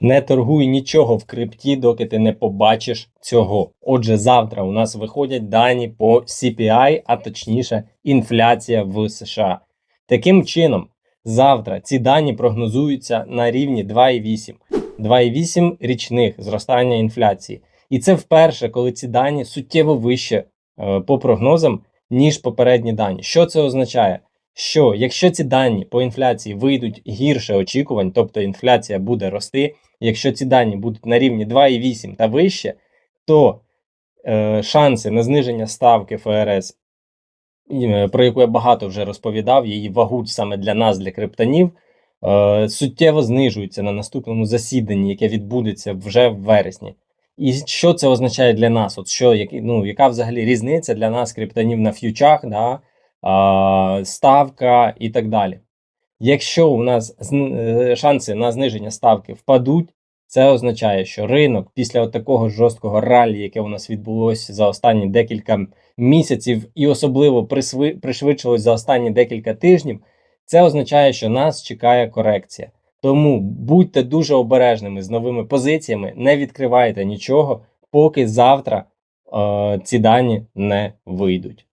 Не торгуй нічого в крипті, доки ти не побачиш цього. Отже, завтра у нас виходять дані по CPI, а точніше, інфляція в США. Таким чином, завтра ці дані прогнозуються на рівні 2,8. 2,8 річних зростання інфляції. І це вперше, коли ці дані суттєво вище е, по прогнозам, ніж попередні дані. Що це означає? Що якщо ці дані по інфляції вийдуть гірше очікувань, тобто інфляція буде рости, якщо ці дані будуть на рівні 2,8 та вище, то е, шанси на зниження ставки ФРС, е, про яку я багато вже розповідав, її вагуть саме для нас, для криптонів, е, суттєво знижуються на наступному засіданні, яке відбудеться вже в вересні. І що це означає для нас? От що, як, ну, яка взагалі різниця для нас, криптонів на ф'ючах, да, ставка і так далі? Якщо у нас е, шанси на зниження ставки впадуть, це означає, що ринок після такого жорсткого ралі, яке у нас відбулося за останні декілька місяців, і особливо пришвидшилось за останні декілька тижнів, це означає, що нас чекає корекція. Тому будьте дуже обережними з новими позиціями, не відкривайте нічого, поки завтра е, ці дані не вийдуть.